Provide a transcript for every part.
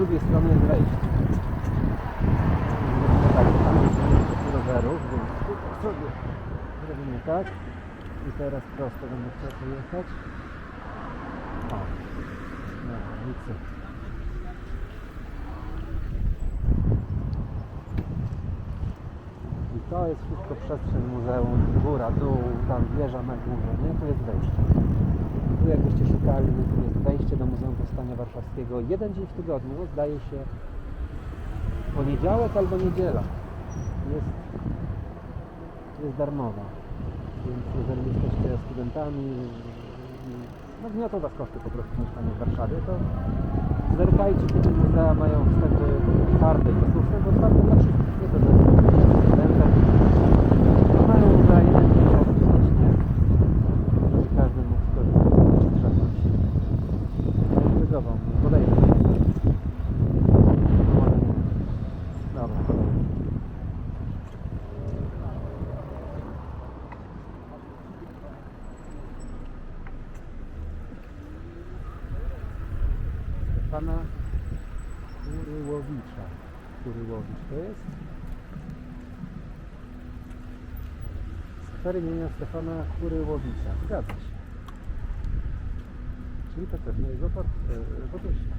drugiej strony jest wejście. Tak, tam jest miejsce rowerów, więc sobie zrobimy tak. I teraz prosto będę chciał pojechać. O, na ulicy. I to jest wszystko przestrzeń muzeum, góra, dół, tam wieża na górze, nie? Tu jest wejście. Tu jakbyście szukali, tu jest wejście do Muzeum Warszawskiego. Jeden dzień w tygodniu, zdaje się, poniedziałek albo niedziela. Jest, jest darmowa. Więc jeżeli jesteście studentami, no gniotą was koszty po prostu mieszkania w Warszawie, to zerkajcie, kiedy muzea mają wstępy twarde. To są wstępy otwarte dla wszystkich, nie to, że studentem. To mają muzea jeden dzień odbyć, nie? Żeby każdy mógł skorzystać z czegoś. Intrygował mnie, podejdę. No może nie. Dobra, podejdę. Stefana Kuryłowicza. Kuryłowicz to jest? Skwer imienia Stefana Kuryłowicza. Zgadza się. Czyli to pewnie jego pod, e, podejście.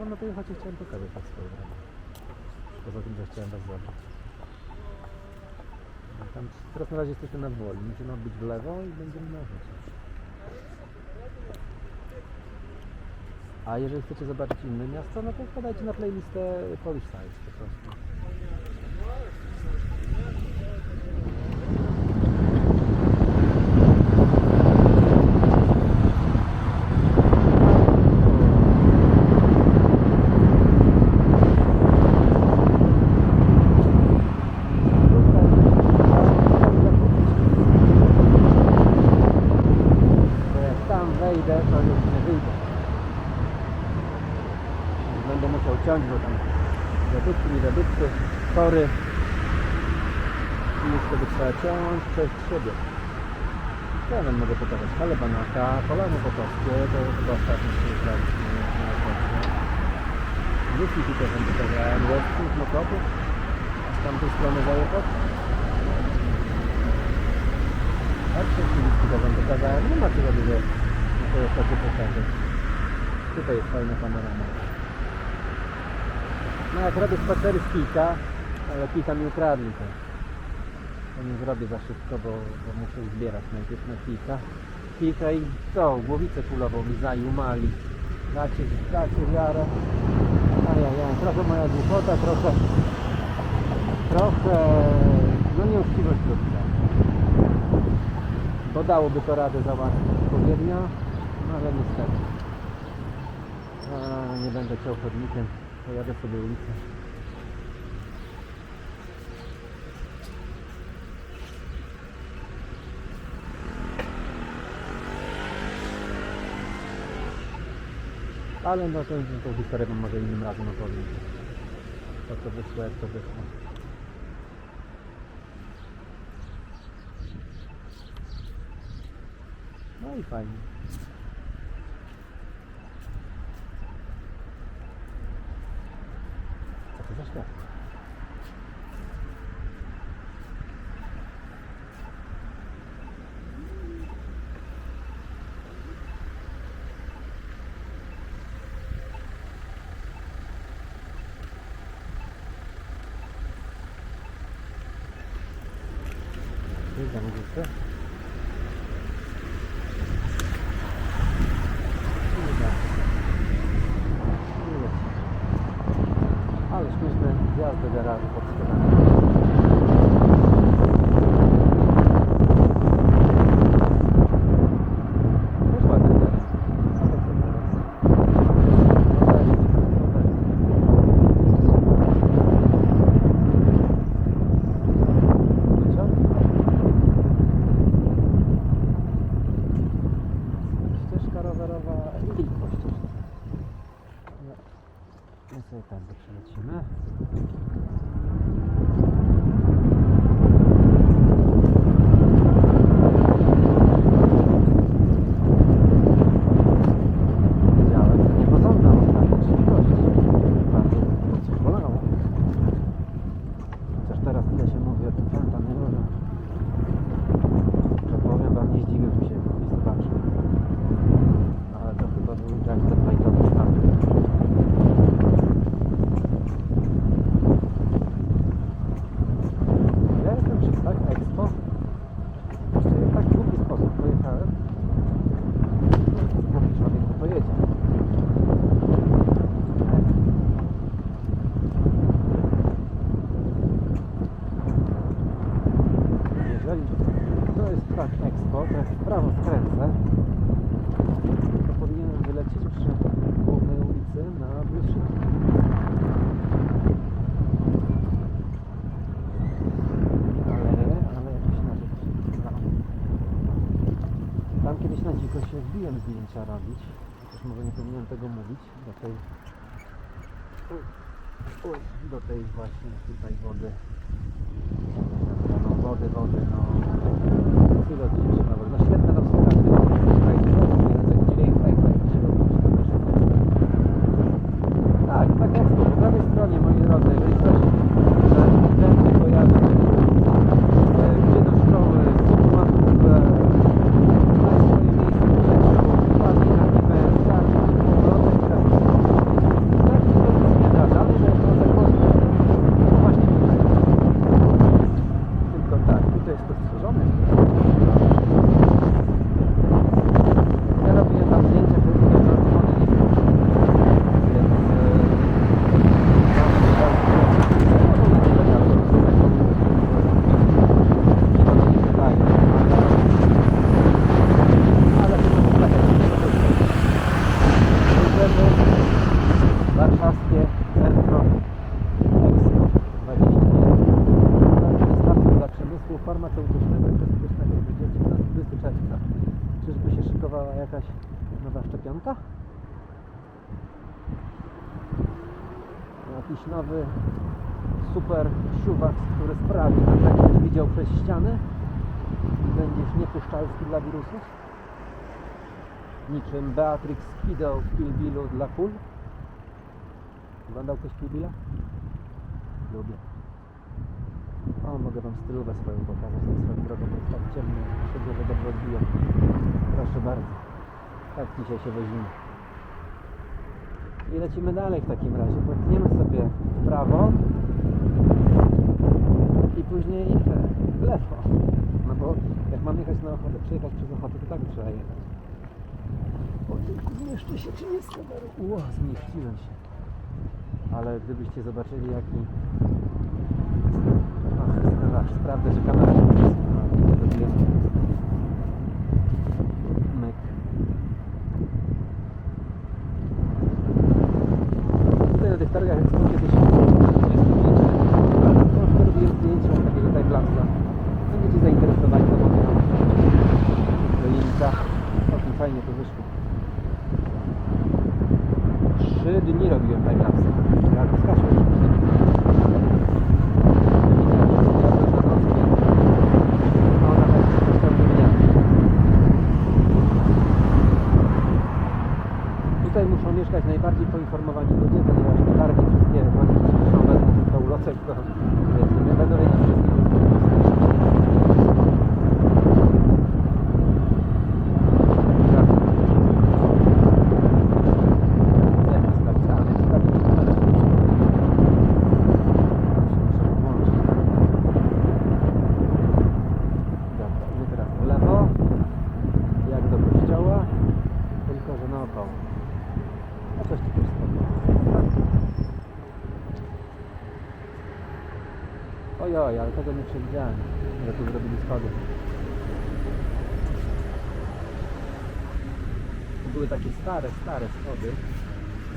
A co ja wam na tej chocie chciałem pokazać tak swoją drogą? Poza tym, że chciałem was zobaczyć. No Tam teraz na razie jesteśmy na woli. Musimy odbić w lewo i będziemy chocie. A jeżeli chcecie zobaczyć inne miasto, no to wpadajcie na playlistę Polish Size po prostu. wyjdę. Będę musiał ciąć, bo tam redukty, nie redukty, tory. Wtedy trzeba ciąć przez siebie. Teraz mogę pokazać halę banaka, polany potowskie, to chyba ostatnio się wybraliśmy na. Jeśli tutaj wam pokazałem, punkt Mokotów, z tamtej strony zajechać. Tak, wszystkie tutaj wam pokazałem, nie ma za dużo na tej ostatniej pokazać. Tutaj jest fajna panorama. No jak robię spacery z kijka, ale kijka mi ukradli to. To nie zrobię za szybko, bo, bo muszę zbierać najpierw na kijka. Kijka i co, głowicę kulową mi zajumali. Dacie, dacie wiarę. Ajajaj, trochę moja głupota, trochę, trochę, no nieuczciwość ludzka. Bo dałoby to radę załatwić odpowiednio, no ale niestety. A, nie będę chciał chodnikiem, pojadę sobie ulicę. Ale no to tą historię wam może innym razem opowiem. To co wyszło, jak to wyszło. No i fajnie. Co to za światło? Jest za mgłówkę? Nie da. Nie jest. Ale śmieszne gwiazdy garażu pod schodami. Też ładny teraz. Ale co teraz? No weź, no weź. Wyciąg? Ścieżka rowerowa i po ścieżce. No, my sobie tędy przelecimy. Wiedziałem, że nie porządna ostatnia szybkość. Bardzo coś bolało. Chociaż teraz tyle się mówi o tym fentanylu, że powiem wam, nie zdziwiłbym się, jakbym nie zobaczył. Ale to chyba był Jack the Python stan. Ja jestem przy tak Expo. Jeszcze w tak głupi sposób pojechałem. Głupi człowiek to pojedzie. Jeżeli to jest tak Expo, to jak w prawo skręcę, to powinienem wylecieć przy głównej ulicy na bliższy. Ale, ale jakoś inaczej to się wyglądało. Tam kiedyś na dziko się wbiłem zdjęcia robić. Chociaż może nie powinienem tego mówić do tej do tej właśnie tutaj wody. Wody, wody, no. Chwilę odcinek się nawet. No świetne tam są karty. Tutaj język dźwięk, tak, tak. Tak, tak jak tu, po prawej stronie, moi drodzy, jeżeli ktoś że tędy pojazdy, e, gdzie do szkoły, co ma w ogóle, na swoje miejsce w życiu, ładnie na niby, tak, powrotek, tak. Tak, to nic nie da, żadnej zagłosy. Właśnie tutaj. Tylko tak, tutaj jest to stworzone. Ja robię tam zdjęcia, które nie są wody nie są. Więc... Warszawskie Centrum Expo 21. Wystawka dla przemysłu farmaceutycznego i kosmetycznego. Będzie 19 czerwca. Czyżby się szykowała jakaś nowa szczepionka? Jakiś nowy super siuwak, który sprawi, że będziesz widział przez ścianę i będziesz niepuszczalski dla wirusów. Niczym Beatrix Kiddo w Kill Billu dla kul. Oglądał ktoś Kill Billa? Lubię. O, mogę Wam stylówę swoją pokazać na swoją drogą, bo jest tak ciemno, szczególnie że dobrze odbija. Proszę bardzo. Tak dzisiaj się weźmiemy. I lecimy dalej w takim razie. Pękniemy sobie prawo i później w lewo. No bo jak mam jechać na ochotę, przyjechać przez ochotę, to tak trzeba jechać. O, tylko zmieszczę się, czy nie kamerą? Ło, zmieściłem się. Ale gdybyście zobaczyli jaki... Ach, aż sprawdzę, że kamera się 3 dni robiłem tak time lapse. Jak skaczesz. Tego nie przewidziałem, że tu zrobili schody. Były takie stare, stare schody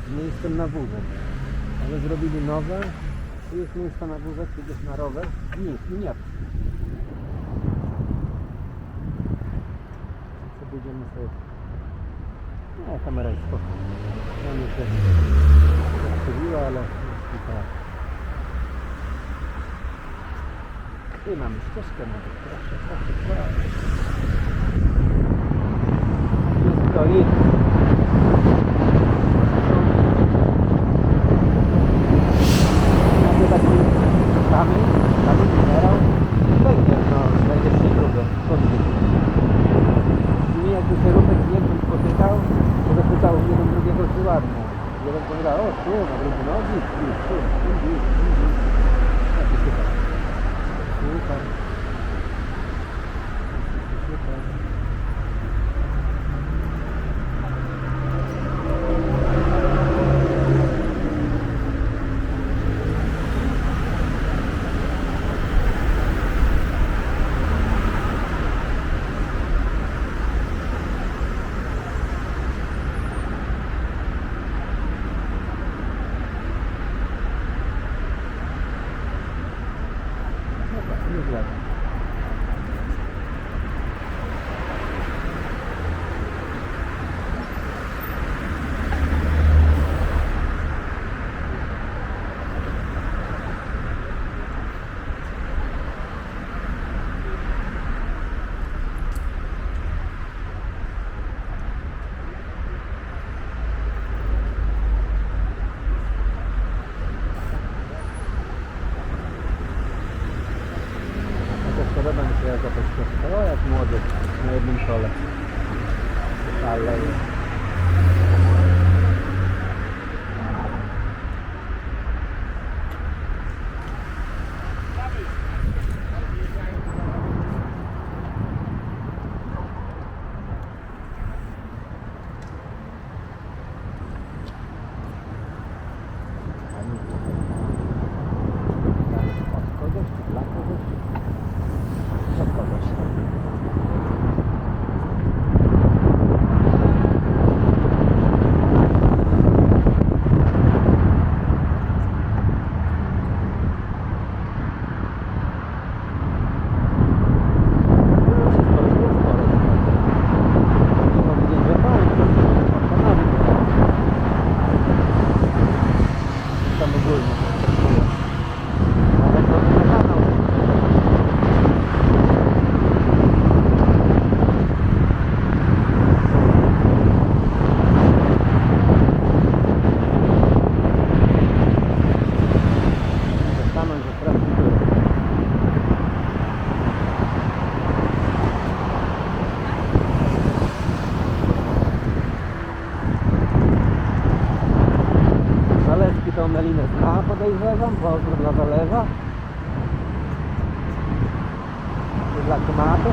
z miejscem na wózek. Ale zrobili nowe, tu jest miejsce na wózek, tu jest na rower. Nie, nie. Co będziemy sobie... Nie, kamera jest spoko. Ja się odchyliła, ale jest. I mamy ścieżkę nawet, proszę, proszę, proszę. To i... tą Melinę zna, podejrzewam, pozdro dla Zależa. I dla Kumaty.